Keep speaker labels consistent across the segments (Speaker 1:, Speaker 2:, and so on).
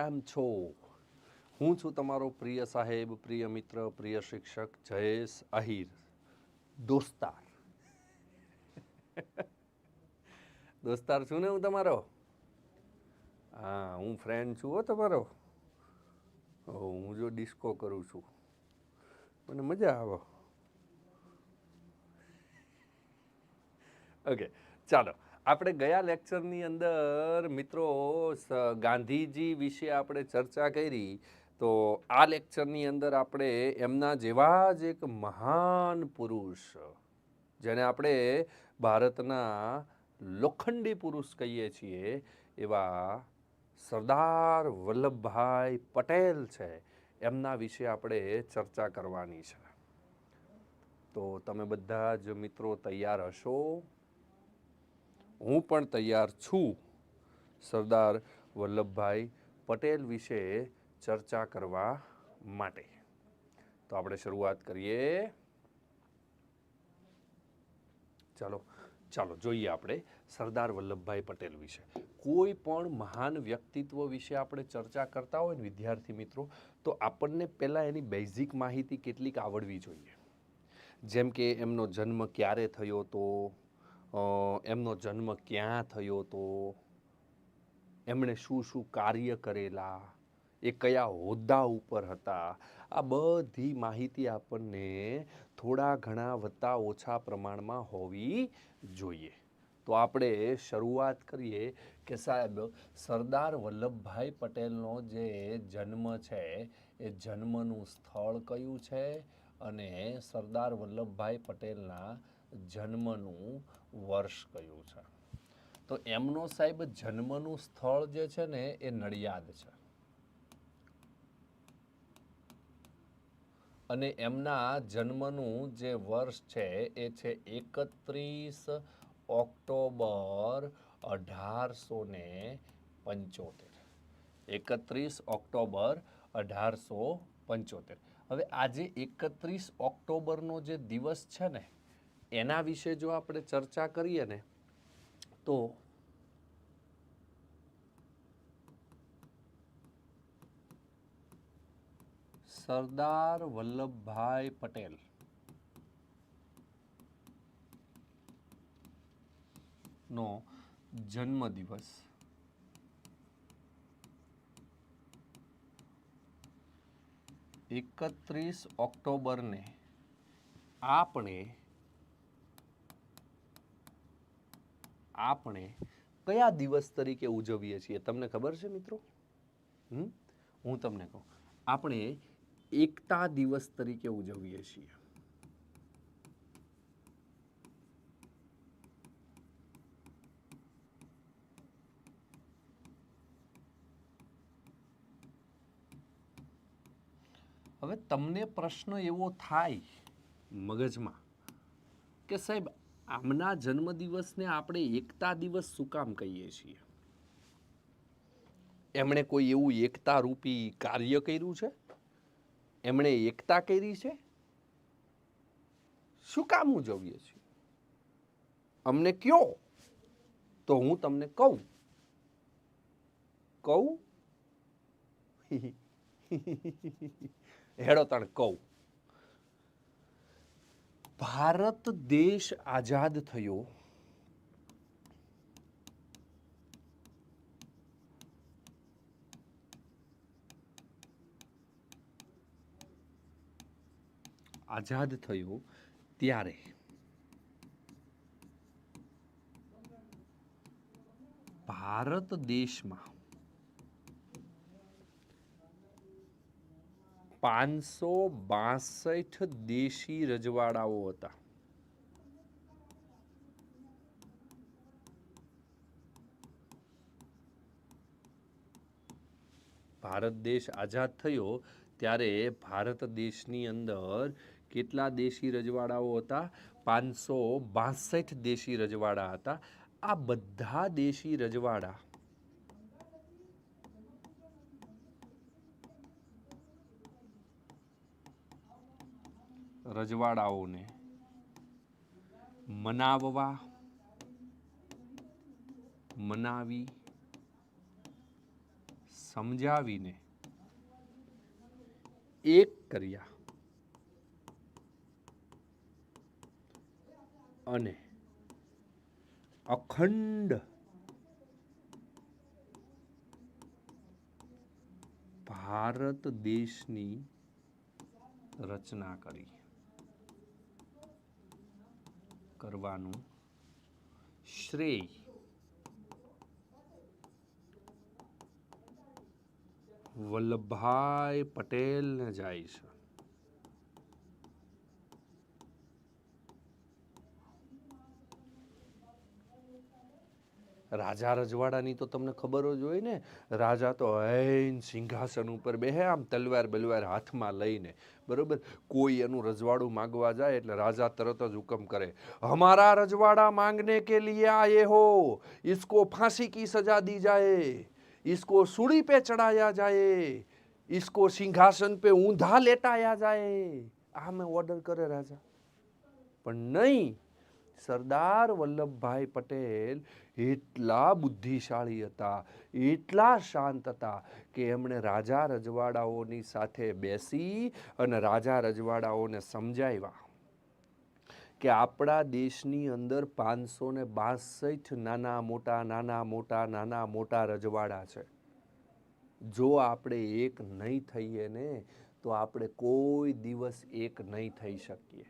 Speaker 1: કેમ છો? હું છું તમારો પ્રિય સાહેબ, પ્રિય મિત્ર, પ્રિય શિક્ષક જયેશ આહિર દોસ્તાર. દોસ્તાર છું ને હું તમારો? હા, હું ફ્રેન્ડ છું હો તમારો. હું જો ડિસ્કો કરું છું. મને મજા આવો. ઓકે ચાલો. આપણે ગયા લેક્ચરની અંદર મિત્રો ગાંધીજી વિશે આપણે ચર્ચા કરી, તો આ લેક્ચરની અંદર આપણે એમના જેવા જ એક મહાન પુરુષ, જેને આપણે ભારતના લોખંડી પુરુષ કહીએ છીએ, એવા સરદાર વલ્લભભાઈ પટેલ છે. એમના વિશે આપણે ચર્ચા કરવાની છે. તો તમે બધા જ મિત્રો તૈયાર હશો. હું પણ તૈયાર છું. સરદાર વલ્લભભાઈ પટેલ વિશે ચર્ચા કરવા માટે. તો આપણે શરૂઆત કરીએ. ચાલો ચાલો જોઈએ આપણે સરદાર વલ્લભભાઈ પટેલ વિશે. કોઈ પણ મહાન વ્યક્તિત્વ વિશે આપણે ચર્ચા કરતા હોય ને વિદ્યાર્થી મિત્રો તો આપણને પહેલાં એની બેઝિક માહિતી કેટલીક આવડવી જોઈએ. જેમ કે એમનો જન્મ ક્યારે થયો તો અ, એમનો જન્મ ક્યાં થયો તો? એમણે શું શું કાર્ય કરેલા? એ કયા હોદ્દા ઉપર હતા? આ બધી માહિતી આપણને થોડા ઘણા વત્તા ઓછા પ્રમાણમાં હોવી જોઈએ. તો આપણે શરૂઆત કરીએ કે સાહેબ, સરદાર વલ્લભભાઈ પટેલનો જે જન્મ છે, એ જન્મનું સ્થળ કયું છે? અને સરદાર વલ્લભભાઈ પટેલના જન્મનું વર્ષ કયું છે? તો એમનો સાહેબ જન્મનું સ્થળ જે છે ને, એ નડિયાદ છે. અને એમના જન્મનું જે વર્ષ છે, એ છે એકત્રીસ ઓક્ટોબર અઢારસો ને પંચોતેર. એકત્રીસ ઓક્ટોબર અઢારસો પંચોતેર. હવે આજે એકત્રીસ ઓક્ટોબરનો જે દિવસ છે ને એના વિશે જો આપણે ચર્ચા કરીએ ને, તો સરદાર વલ્લભભાઈ પટેલ નો જન્મદિવસ એકત્રીસ ઓક્ટોબરને આપણે આપણે કયા દિવસ તરીકે ઉજવીએ છીએ? તમને ખબર છે મિત્રો? હું તમને કહું. આપણે એકતા દિવસ તરીકે ઉજવીએ છીએ. હવે તમને પ્રશ્ન એવો થાય મગજમાં કે સાહેબ આમના જન્મદિવસને આપણે એકતા દિવસ શું કામ કહીએ છીએ? એમણે કોઈ એવું એકતા રૂપી કાર્ય કર્યું છે? એમણે એકતા કરી છે? શું કામ ઉજવીએ છીએ? અમને કયો? તો હું તમને કહું. કહું? હેડો તણ કહું. ભારત દેશ આઝાદ થયો. આઝાદ થયો ત્યારે. ભારત દેશમાં પાંચસો બાસઠ દેશી રજવાડાઓ હતા. ભારત દેશ આઝાદ થયો ત્યારે ભારત દેશની અંદર કેટલા દેશી રજવાડાઓ હતા? પાંચસો બાસઠ દેશી રજવાડા હતા. આ બધા દેશી રજવાડા રજવાડાઓને મનાવવા મનાવી સમજાવીને એક કર્યા અને અખંડ ભારત દેશની રચના કરી. કરવાનું શ્રેય. વલ્લભભાઈ પટેલને જાય છે. રાજા રજવાડાની તો તમને ખબર જ હોય ને, રાજા તો હૈન સિંહાસન ઉપર બેહે, આમ તલવાર બલવાર હાથમાં લઈને. બરાબર? કોઈ એનું રજવાડું માગવા જાય એટલે રાજા તરત જ હુકમ કરે હમારા રજવાડા માંગને કે લીએ આયે હો? ઇસકો ફાંસી કી સજા દી જાયે? ઇસકો સુડી પે ચડાયા જાયે? ઇસકો સિંહાસન પે ઊંધા લેટાયા જાયે? આ મેં ઓર્ડર કરે રાજા. પણ નહીં સરદાર વલ્લભભાઈ પટેલ એટલા બુદ્ધિશાળી હતા, એટલા શાંત હતા કે એમણે રાજા રજવાડાઓની સાથે બેસી અને રાજા રજવાડાઓને સમજાવ્યા કે આપણા દેશની અંદર પાંચસો ને બાસઠ નાના મોટા નાના મોટા નાના મોટા રજવાડા છે. જો આપણે એક નહીં થઈએ ને, તો આપણે કોઈ દિવસ એક નહીં થઈ શકીએ.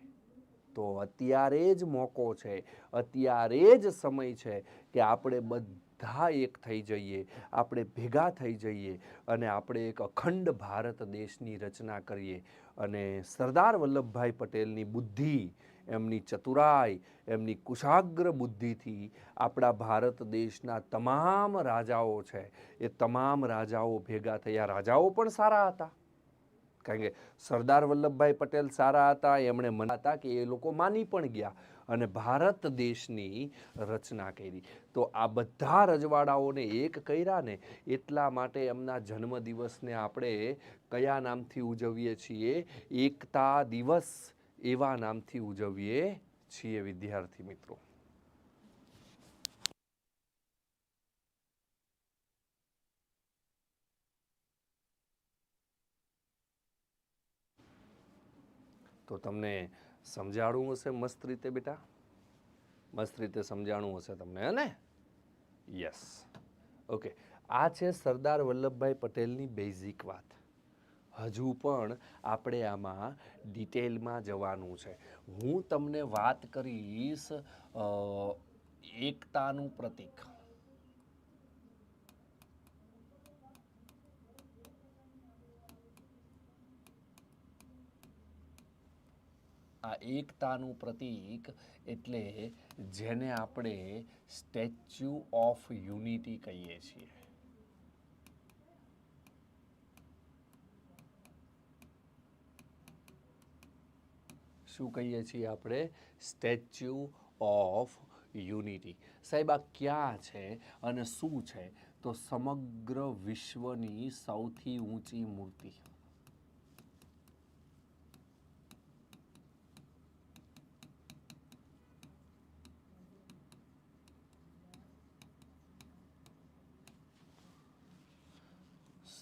Speaker 1: તો અત્યારે જ મોકો છે, અત્યારે જ સમય છે કે આપણે બધા એક થઈ જઈએ, આપણે ભેગા થઈ જઈએ અને આપણે એક અખંડ ભારત દેશની રચના કરીએ. અને સરદાર વલ્લભભાઈ પટેલની બુદ્ધિ, એમની ચતુરાઈ, એમની કુશાગ્ર બુદ્ધિથી આપણા ભારત દેશના તમામ રાજાઓ છે, એ તમામ રાજાઓ ભેગા થયા. રાજાઓ પણ સારા હતા. કારણ કે સરદાર વલ્લભભાઈ પટેલ સારા હતા, એમણે મન હતા કે એ લોકો માની પણ ગયા અને ભારત દેશની રચના કરી. તો આ બધા રજવાડાઓને એક કર્યા ને એટલા માટે એમના જન્મદિવસને આપણે કયા નામથી ઉજવીએ છીએ? એકતા દિવસ એવા નામથી ઉજવીએ છીએ વિદ્યાર્થી મિત્રો. તો તમને સમજાણું હશે મસ્ત રીતે બેટા? મસ્ત રીતે સમજાણું હશે તમને, હે ને? યસ ઓકે આ છે સરદાર વલ્લભભાઈ પટેલની બેઝિક વાત. હજુ પણ આપણે આમાં ડિટેલમાં જવાનું છે. હું તમને વાત કરીશ એકતાનું પ્રતીક. આ એકતાનું પ્રતીક એટલે જેને આપણે સ્ટેચ્યુ ઓફ યુનિટી કહીએ છીએ. શું કહીએ છીએ આપણે? Statue of unity. સાહેબ, આ ક્યાં છે અને શું છે? તો સમગ્ર વિશ્વની સૌથી ઊંચી મૂર્તિ.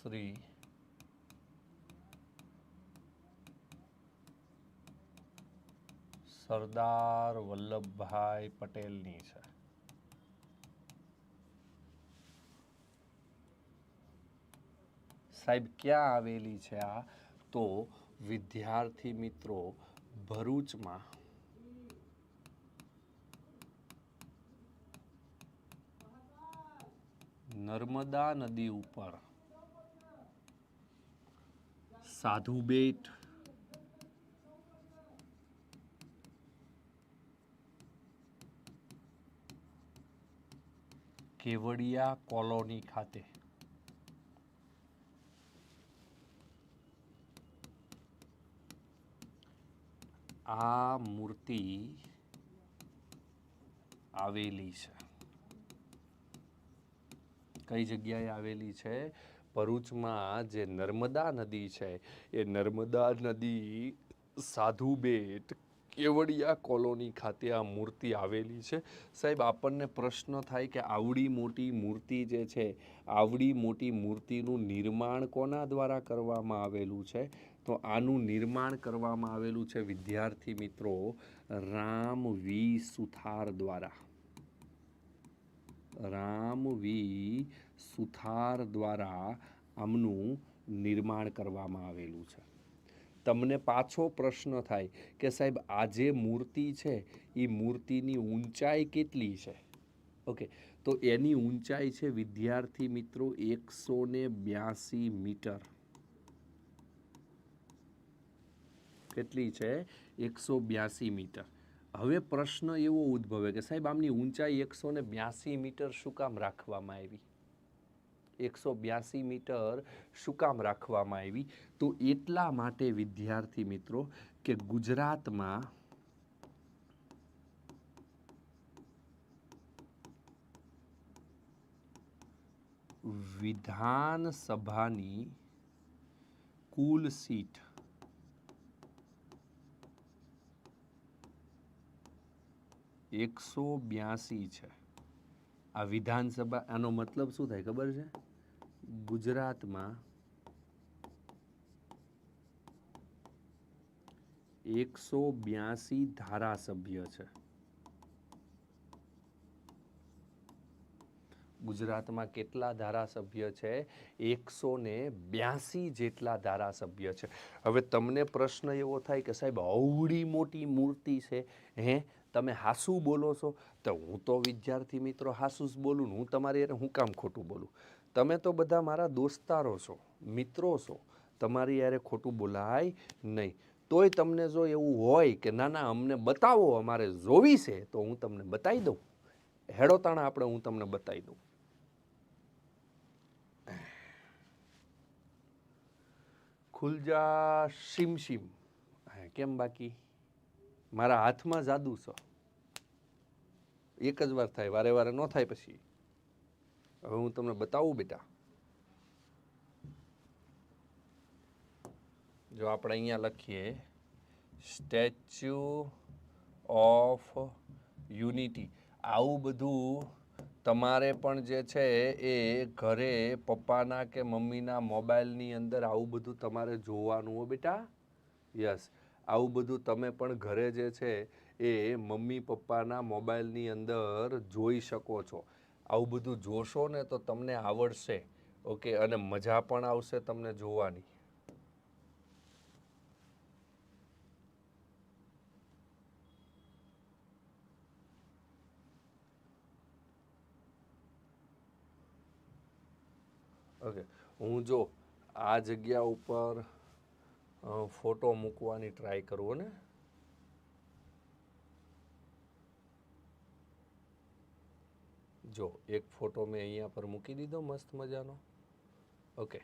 Speaker 1: શ્રી સરદાર વલ્લભભાઈ પટેલની છે. સાહેબ, ક્યાં આવેલી છે આ? તો વિદ્યાર્થી મિત્રો, ભરૂચમાં. નર્મદા નદી ઉપર. સાધુ બેટ. કેવડિયા કોલોની ખાતે. આ મૂર્તિ આવેલી છે. કઈ જગ્યાએ આવેલી છે? ભરૂચમાં જે નર્મદા નદી છે, એ નર્મદા નદી સાધુ બેટ કેવડિયા કોલોની ખાતે આ મૂર્તિ આવેલી છે. સાહેબ, આપણને પ્રશ્ન થાય કે આવડી મોટી મૂર્તિ જે છે, આવડી મોટી મૂર્તિનું નિર્માણ કોના દ્વારા કરવામાં આવેલું છે? તો આનું નિર્માણ કરવામાં આવેલું છે વિદ્યાર્થી મિત્રો રામ વી સુથાર દ્વારા. રામ વી સુથાર દ્વારા આમનું નિર્માણ કરવામાં આવેલું છે. તમને પાછો પ્રશ્ન થાય કે સાહેબ, આ જે મૂર્તિ છે, એ મૂર્તિની ઊંચાઈ કેટલી છે? ઓકે, તો એની ઊંચાઈ છે, વિદ્યાર્થી મિત્રો, એકસો ને બ્યાસી મીટર. કેટલી છે? એકસો બ્યાસી મીટર. હવે પ્રશ્ન એવો ઉદ્ભવે કે સાહેબ, આમની ઊંચાઈ એકસો ને બ્યાસી મીટર શું કામ રાખવામાં આવી? એકસો બ્યાસી મીટર શું કામ રાખવામાં આવી? તો એટલા માટે વિદ્યાર્થી મિત્રો કે ગુજરાતમાં વિધાનસભાની કુલ સીટ એકસો બ્યાસી છે. આ વિધાનસભા, આનો મતલબ શું થાય ખબર છે? ગુજરાતમાં એકસો બ્યાસી ધારાસભ્ય છે. ગુજરાતમાં કેટલા ધારાસભ્ય છે? એકસો ને બ્યાસી જેટલા ધારાસભ્ય છે. હવે તમને પ્રશ્ન એવો થાય કે સાહેબ અવડી મોટી મૂર્તિ છે, હે? તમે હાસુ બોલો છો, તો હું તો વિદ્યાર્થી મિત્રો હાસું જ બોલું હું તમારી યારે હું કામ ખોટું બોલું? તમે તો બધા મારા દોસ્તારો છો, મિત્રો છો, તમારી યારે ખોટું બોલાય નહીં. તોય તમને જો એવું હોય કે ના ના, અમને બતાવો, અમારે જોવી છે, તો હું તમને બતાવી દઉં. હેડો તાણા આપણે હું તમને બતાવી દઉં. ખુલજા શીમ શીમ. કેમ બાકી? મારા હાથમાં જાદુ છે. એક જ વાર થાય, વારે વારે ન થાય પછી. હવે હું તમને બતાવું બેટા. જો આપણે અહીંયા લખીએ સ્ટેચ્યુ ઓફ યુનિટી આવું બધું તમારે પણ જે છે એ ઘરે પપ્પાના કે મમ્મીના મોબાઈલની અંદર આવું બધું તમારે જોવાનું હો બેટા. યસ આવું બધું તમે પણ ઘરે જે છે એ મમ્મી પપ્પાના મોબાઈલની અંદર જોઈ શકો છો. આવું બધું જોશો ને તો તમને આવડશે. ઓકે, અને મજા પણ આવશે તમને જોવાની. ઓકે, હું જો આ જગ્યા ઉપર ફોટો મૂકવાની ટ્રાય કરું ને જો, એક ફોટો મેં અહીંયા પર મૂકી દીધો, મસ્ત મજાનો. ઓકે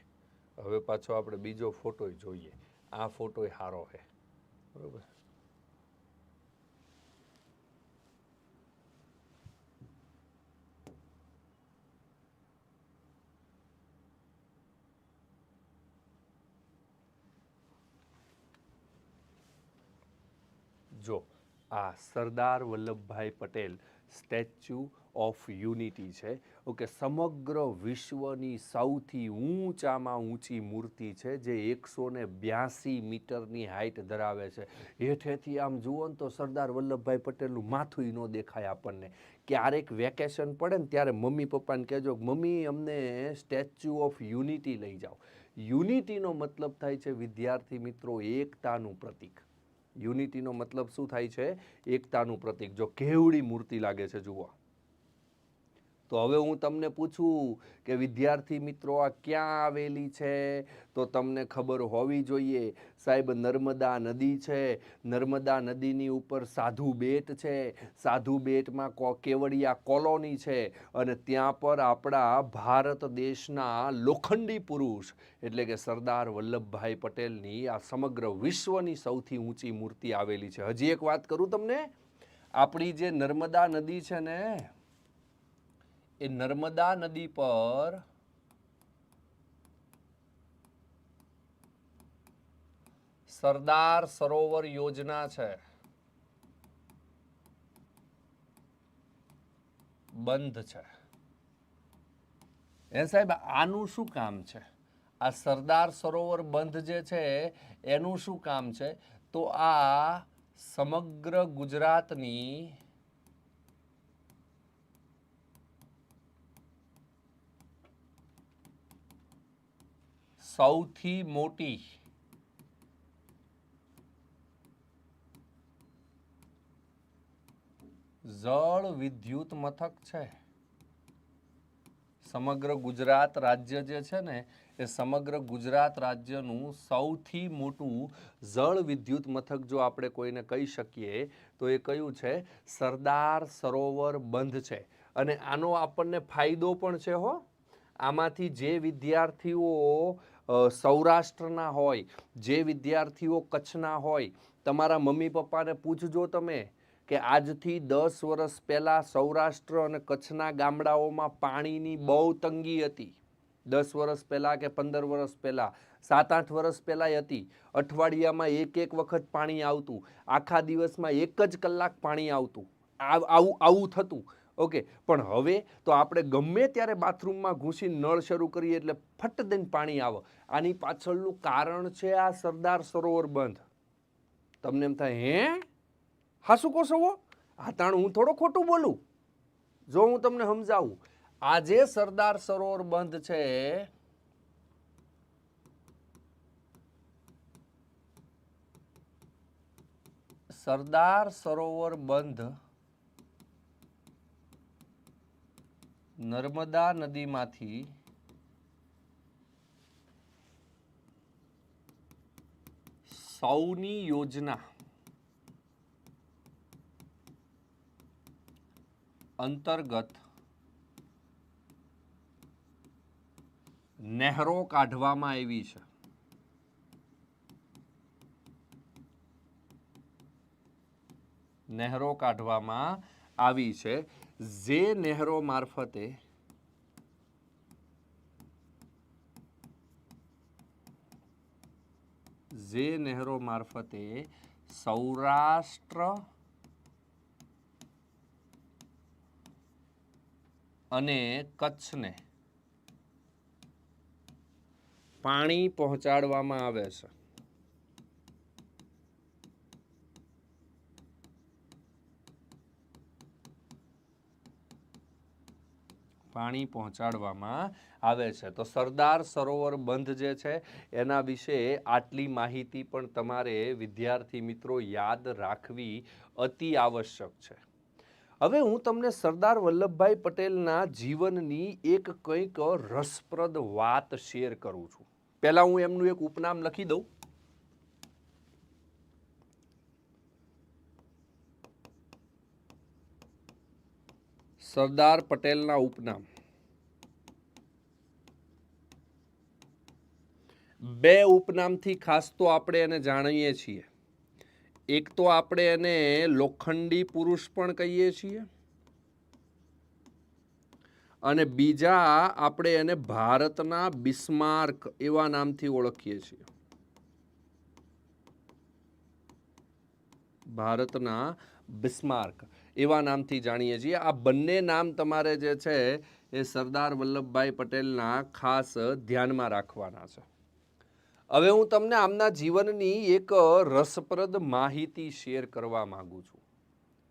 Speaker 1: હવે પાછો આપણે બીજો ફોટો જોઈએ. આ ફોટો સારો છે બરોબર જો આ Sardar Vallabhbhai Patel statue of unity છે. ઓકે, સમગ્ર વિશ્વની સૌથી ઊંચામાં ઊંચી મૂર્તિ છે જે એકસો ને બ્યાસી મીટરની હાઇટ ધરાવે છે. હેઠેથી આમ જુઓ ને તો સરદાર વલ્લભભાઈ પટેલનું માથું ન દેખાય આપણને. ક્યારેક વેકેશન પડે ને ત્યારે મમ્મી પપ્પાને કહેજો મમ્મી, અમને સ્ટેચ્યુ ઓફ યુનિટી લઈ જાઓ. યુનિટીનો મતલબ થાય છે, વિદ્યાર્થી મિત્રો, એકતાનું પ્રતીક. યુનિટીનો મતલબ શું થાય છે? એકતાનું પ્રતીક. જો કેવડી મૂર્તિ લાગે છે જુઓ. તો હવે હું તમને પૂછું કે વિદ્યાર્થી મિત્રો, આ ક્યાં આવેલી છે? તો તમને ખબર હોવી જોઈએ, સાહેબ, નર્મદા નદી છે. નર્મદા નદીની ઉપર સાધુ બેટ છે. સાધુ બેટમાં કો, કેવડિયા કોલોની છે અને ત્યાં પર આપણા ભારત દેશના લોખંડી પુરુષ એટલે કે સરદાર વલ્લભભાઈ પટેલની આ સમગ્ર વિશ્વની સૌથી ઊંચી મૂર્તિ આવેલી છે. હજી એક વાત કરું તમને? આપણી જે નર્મદા નદી છે ને એ નર્મદા નદી પર સરદાર સરોવર યોજના છે. બંધ છે. એ સાહેબ, આનું શું કામ છે? આ સરદાર સરોવર બંધ જે છે, એનું શું કામ છે? તો આ સમગ્ર ગુજરાતની સૌથી મોટી જળ વિદ્યુત મથક છે. સમગ્ર ગુજરાત રાજ્ય જે છે ને, એ સમગ્ર ગુજરાત રાજ્યનું સૌથી મોટું જળ વિદ્યુત મથક જો આપણે કોઈને કહી શકીએ, તો એ કયું છે? સરદાર સરોવર બંધ છે. અને આનો આપણને ફાયદો પણ છે હો. આમાંથી જે વિદ્યાર્થીઓ સૌરાષ્ટ્રના હોય, જે વિદ્યાર્થીઓ કચ્છના હોય, તમારા મમ્મી પપ્પાને પૂછજો તમે કે આજથી દસ વર્ષ પહેલાં સૌરાષ્ટ્ર અને કચ્છના ગામડાઓમાં પાણીની બહુ તંગી હતી. દસ વર્ષ પહેલાં કે પંદર વર્ષ પહેલાં, સાત આઠ વર્ષ પહેલાંય હતી. અઠવાડિયામાં એક એક વખત પાણી આવતું. આખા દિવસમાં એક જ કલાક પાણી આવતું. આવ- આવું થતું. ઓકે, પણ હવે તો આપણે ગમે ત્યારે બાથરૂમમાં ઘૂસી નળ શરૂ કરીએ એટલે ફટ દઈને પાણી આવે. આની પાછળનું કારણ છે આ સરદાર સરોવર બંધ. તમને એમ થાય, હે? હા, શું કહો છો હો? હા તાણ હું થોડો ખોટું બોલું? જો હું તમને સમજાવું આજે સરદાર સરોવર બંધ છે, સરદાર સરોવર બંધ નર્મદા નદીમાંથી સૌની યોજના અંતર્ગત નહેરો કાઢવામાં આવી છે. નહેરો કાઢવામાં આવી છે. જે નહેરો મારફતે જે નહેરો મારફતે સૌરાષ્ટ્ર અને કચ્છને પાણી પહોંચાડવામાં આવે છે. પાણી પહોંચાડવામાં આવે છે. તો સરદાર સરોવર બંધ જે છે, એના વિશે આટલી માહિતી પણ તમારે વિદ્યાર્થી મિત્રો યાદ રાખવી અતિ આવશ્યક છે. હવે હું તમને સરદાર વલ્લભભાઈ પટેલના જીવનની એક કંઈક રસપ્રદ વાત શેર કરું છું. પહેલાં હું એમનું એક ઉપનામ લખી દઉં. સરદાર પટેલના ઉપનામ. બે ઉપનામથી ખાસ તો આપણે એને જાણીએ છીએ. એક તો આપણે એને લોખંડી પુરુષ પણ કહીએ છીએ. અને બીજા આપણે એને ભારતના બિસ્માર્ક એવા નામથી ઓળખીએ છીએ. ભારતના બિસ્માર્ક. એવા નામથી જાણીએ છીએ. આ બંને નામ તમારે જે છે એ સરદાર વલ્લભભાઈ પટેલના ખાસ ધ્યાનમાં રાખવાના છે. હવે હું તમને આમના જીવનની એક રસપ્રદ માહિતી શેર કરવા માગું છું.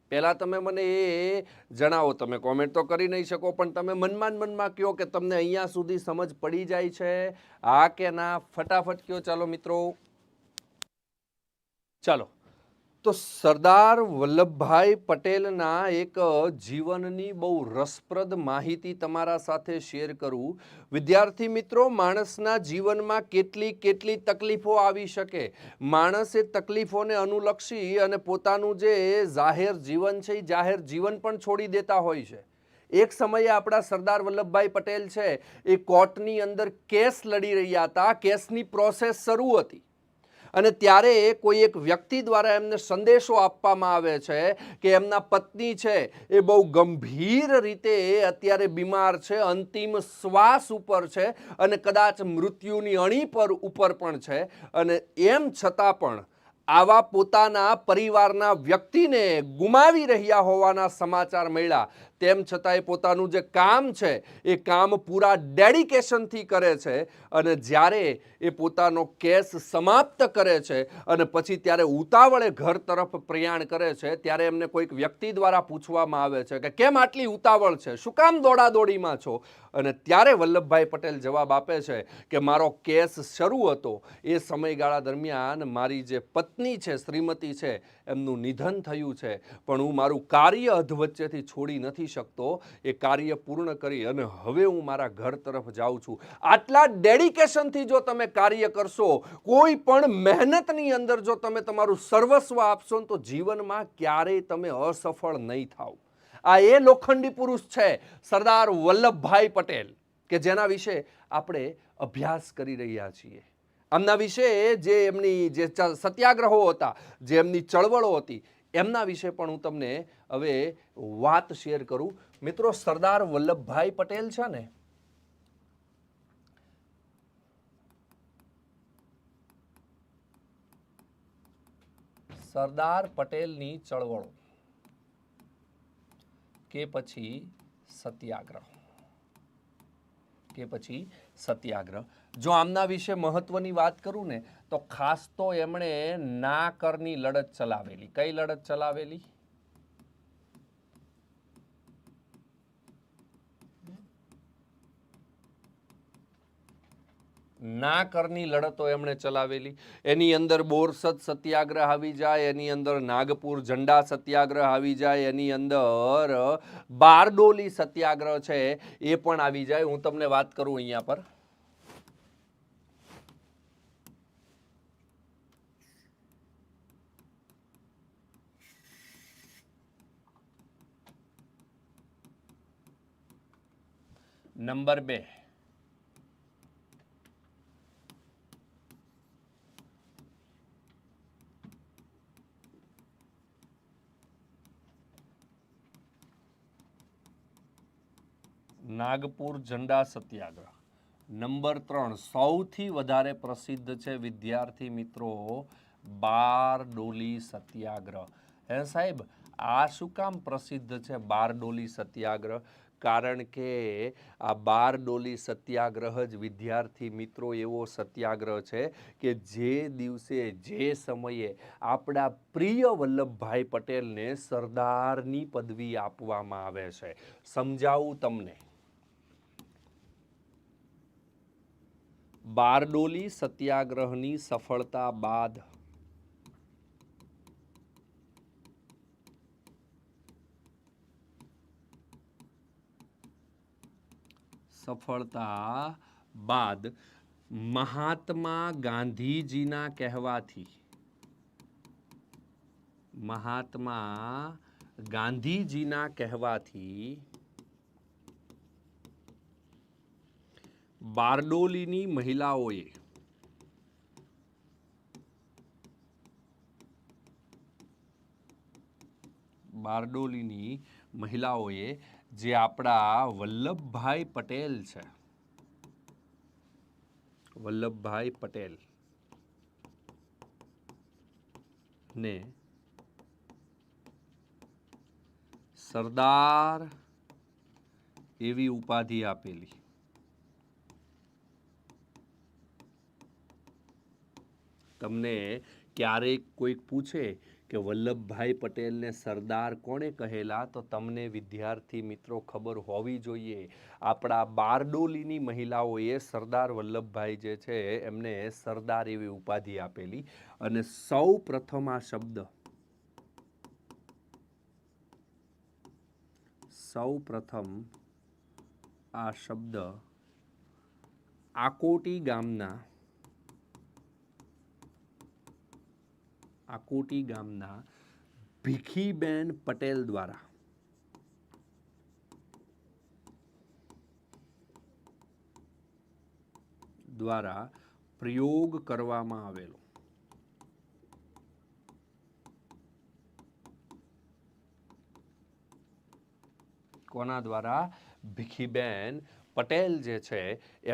Speaker 1: પહેલાં તમે મને એ જણાવો, તમે કોમેન્ટ તો કરી નહીં શકો, પણ તમે મનમાં મનમાં કહો કે તમને અહીંયા સુધી સમજ પડી જાય છે. હા કે ના? ફટાફટ કહો. ચાલો મિત્રો. ચાલો. તો સરદાર વલ્લભભાઈ પટેલના એક જીવનની બહુ રસપ્રદ માહિતી તમારા સાથે શેર કરું. વિદ્યાર્થી મિત્રો, માણસના જીવનમાં કેટલી કેટલી તકલીફો આવી શકે? માણસ તકલીફોને અનુલક્ષી અને પોતાનું જે જાહેર જીવન છે એ જાહેર જીવન પણ છોડી દેતા હોય છે. એક સમયે આપણા સરદાર વલ્લભભાઈ પટેલ છે, એ કોર્ટની અંદર કેસ લડી રહ્યા હતા, કેસની પ્રોસેસ શરૂ હતી. અને ત્યારે કોઈ એક વ્યક્તિ દ્વારા એમને સંદેશો આપવામાં આવે છે કે એમના પત્ની છે, એ બહુ ગંભીર રીતે અત્યારે બીમાર છે, અંતિમ શ્વાસ ઉપર છે અને કદાચ મૃત્યુની અણી પર ઉપર પણ છે. અને એમ છતાં પણ આવા પોતાના પરિવારના વ્યક્તિને ગુમાવી રહ્યા હોવાના સમાચાર મળ્યા. તેમ છતાં એ પોતાનું જે કામ છે, એ કામ પૂરા ડેડિકેશનથી કરે છે અને જ્યારે એ પોતાનો કેસ સમાપ્ત કરે છે અને પછી ત્યારે ઉતાવળે ઘર તરફ પ્રયાણ કરે છે, ત્યારે એમને કોઈક વ્યક્તિ દ્વારા પૂછવામાં આવે છે કે કેમ આટલી ઉતાવળ છે? શું કામ દોડાદોડીમાં છો? અને ત્યારે વલ્લભભાઈ પટેલ જવાબ આપે છે કે મારો કેસ શરૂ હતો એ સમયગાળા દરમિયાન મારી જે પત્ની છે, શ્રીમતી છે, એમનું નિધન થયું છે. પણ હું મારું કાર્ય અધવચ્ચેથી છોડી નથી શકતો. એ કાર્ય પૂર્ણ કરી અને હવે હું મારા ઘર તરફ જાઉં છું. આટલા ડેડિકેશનથી જો તમે કાર્ય કરશો, કોઈ પણ મહેનતની અંદર જો તમે તમારું સર્વસ્વ આપશો તો જીવનમાં ક્યારેય તમે અસફળ નહીં થાવ. આ એ લોખંડી પુરુષ છે, સરદાર વલ્લભભાઈ પટેલ, કે જેના વિશે આપણે અભ્યાસ કરી રહ્યા છીએ. આમના વિશે જે એમની જે સત્યાગ્રહો હતા, જે એમની ચળવળો હતી, એમના વિશે પણ હું તમને હવે વાત શેર કરું. મિત્રો, સરદાર વલ્લભભાઈ પટેલ છે ને, સરદાર પટેલની ચળવળો. કે પછી સત્યાગ્રહ? કે પછી સત્યાગ્રહ? જો આમના વિશે મહત્વની વાત કરું ને, તો ખાસ તો એમણે ના કરની લડત ચલાવેલી. કઈ લડત ચલાવેલી? ના કરની લડતો એમણે ચલાવેલી. એની અંદર બોરસદ સત્યાગ્રહ આવી જાય, એની અંદર નાગપુર ઝંડા સત્યાગ્રહ આવી જાય, એની અંદર બારડોલી સત્યાગ્રહ છે, એ પણ આવી જાય. હું તમને વાત કરું અહીંયા પર. નંબર બે. નાગપુર ઝંડા સત્યાગ્રહ. નંબર ત્રણ, સૌથી વધારે પ્રસિદ્ધ છે વિદ્યાર્થી મિત્રો બારડોલી સત્યાગ્રહ. હે સાહેબ, આ શું કામ પ્રસિદ્ધ છે બારડોલી સત્યાગ્રહ? કારણ કે આ બારડોલી સત્યાગ્રહ જ વિદ્યાર્થી મિત્રો એવો સત્યાગ્રહ છે કે જે દિવસે, જે સમયે આપણા પ્રિય વલ્લભભાઈ પટેલને સરદારની પદવી આપવામાં આવે છે. સમજાવું તમને? બારડોલી સત્યાગ્રહની સફળતા બાદ સફળતા બાદ મહાત્મા ગાંધીજીના કહેવાથી મહાત્મા ગાંધીજીના કહેવાથી બારડોલીની મહિલાઓએ બારડોલીની મહિલાઓએ જે આપણા વલ્લભભાઈ પટેલ છે, વલ્લભભાઈ પટેલ ને સરદાર એવી ઉપાધિ આપેલી. તમને ક્યારેક કોઈક પૂછે કે વલ્લભભાઈ પટેલને સરદાર કોણે કહેલા, તો તમને વિદ્યાર્થી મિત્રો ખબર હોવી જોઈએ. આપણા બારડોલીની મહિલાઓએ સરદાર વલ્લભભાઈ જે છે, એમને સરદાર એવી ઉપાધિ આપેલી. અને સૌ પ્રથમ આ શબ્દ. સૌ પ્રથમ આ શબ્દ આકોટી ગામના આકોટી ગામના ભીખીબેન પટેલ દ્વારા. દ્વારા પ્રયોગ કરવામાં આવેલો. કોના દ્વારા? ભીખીબેન પટેલ જે છે,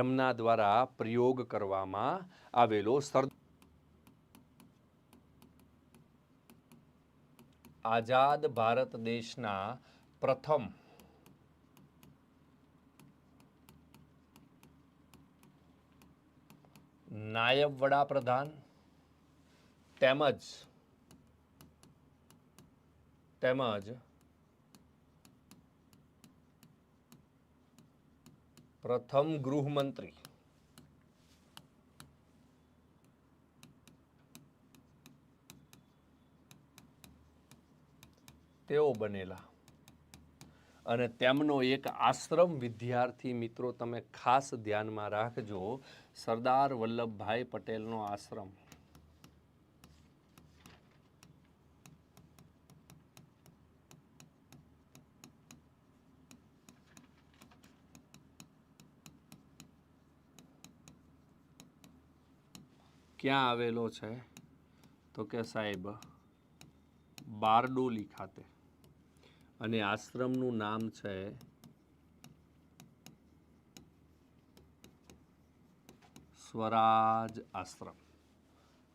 Speaker 1: એમના દ્વારા પ્રયોગ કરવામાં આવેલો. સર आज़ाद भारत देश ना प्रथम नायब वाप्रधान प्रथम गृहमंत्री। તેઓ બનેલા. અને તેમનો એક આશ્રમ વિદ્યાર્થી મિત્રો તમે ખાસ ધ્યાનમાં રાખજો, સરદાર વલ્લભભાઈ પટેલનો આશ્રમ. ક્યાં આવેલો છે? તો કે સાહેબ, બારડોલી ખાતે. અને આશ્રમનું નામ છે સ્વરાજ આશ્રમ.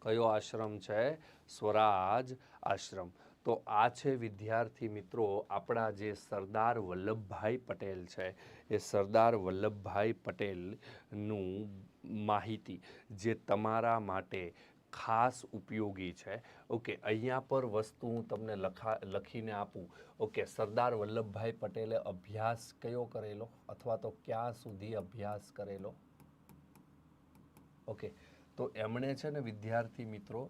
Speaker 1: કયો આશ્રમ છે? સ્વરાજ આશ્રમ. તો આ છે વિદ્યાર્થી મિત્રો, આપણા જે સરદાર વલ્લભભાઈ પટેલ છે, એ સરદાર વલ્લભભાઈ પટેલનું માહિતી જે તમારા માટે ખાસ ઉપયોગી છે. ઓકે, અહીંયા પર વસ્તુ હું તમને લખા, લખીને આપું. ઓકે, સરદાર વલ્લભભાઈ પટેલે અભ્યાસ કયો કરેલો? અથવા તો ક્યાં સુધી અભ્યાસ કરેલો? ઓકે, તો એમણે છે ને વિદ્યાર્થી મિત્રો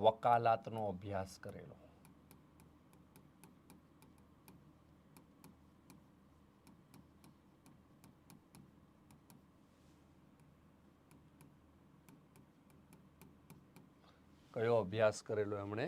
Speaker 1: વકાલાતનો અભ્યાસ કરેલો. કયો અભ્યાસ કરેલો, એમણે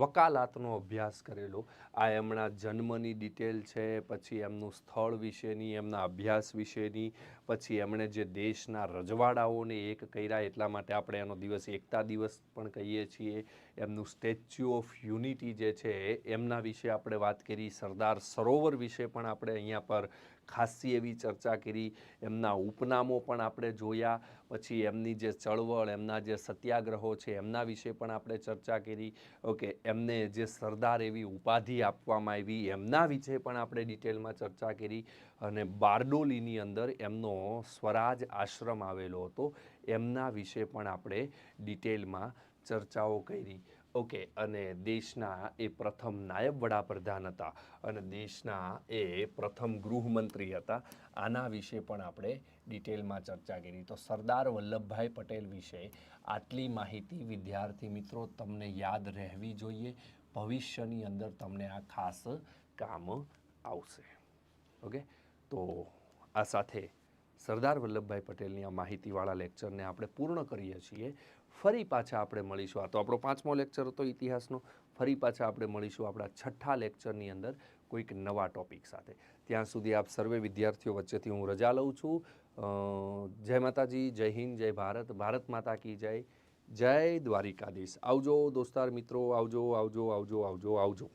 Speaker 1: વકાલાતનો અભ્યાસ કરેલો. આ એમના જન્મની ડિટેલ છે, પછી એમનું સ્થળ વિશેની, એમના અભ્યાસ વિશેની, પછી એમણે જે દેશના રજવાડાઓને એક કર્યા, એટલા માટે આપણે એનો દિવસ એકતા દિવસ પણ કહીએ છીએ. એમનું સ્ટેચ્યુ ઓફ યુનિટી જે છે, એમના વિશે આપણે વાત કરી. સરદાર સરોવર વિશે પણ આપણે અહીંયા પર ખાસી એવી ચર્ચા કરી. એમના ઉપનામો પણ આપણે જોયા. પછી એમની જે ચળવળ, એમના જે સત્યાગ્રહો છે, એમના વિશે પણ આપણે ચર્ચા કરી. ઓકે, એમને જે સરદાર એવી ઉપાધિ આપવામાં આવી, એમના વિશે પણ આપણે ડિટેલમાં ચર્ચા કરી. અને બારડોલીની અંદર એમનો સ્વરાજ આશ્રમ આવેલો હતો. એમના વિશે પણ આપણે ડિટેલમાં ચર્ચાઓ કરી. ઓકે, અને દેશના એ પ્રથમ નાયબ વડાપ્રધાન હતા અને દેશના એ પ્રથમ ગૃહમંત્રી હતા. આના વિશે પણ આપણે ડિટેલમાં ચર્ચા કરી. તો સરદાર વલ્લભભાઈ પટેલ વિશે આટલી માહિતી વિદ્યાર્થી મિત્રો તમને યાદ રહેવી જોઈએ. ભવિષ્યની અંદર તમને આ ખાસ કામ આવશે. ઓકે? તો આ સાથે સરદાર વલ્લભભાઈ પટેલની આ માહિતીવાળા લેક્ચરને આપણે પૂર્ણ કરીએ છીએ. ફરી પાછા આપણે મળીશું. આ તો આપણો પાંચમો લેક્ચર હતો ઇતિહાસનો. ફરી પાછા આપણે મળીશું આપણા છઠ્ઠા લેક્ચરની અંદર કોઈક નવા ટોપિક સાથે. ત્યાં સુધી આપ સર્વે વિદ્યાર્થીઓ વચ્ચેથી હું રજા લઉં છું. જય માતાજી, જય હિન્દ, જય ભારત ભારત માતા કી જય. જય દ્વારિકાધીશ. આવજો દોસ્તાર મિત્રો, આવજો આવજો આવજો આવજો આવજો.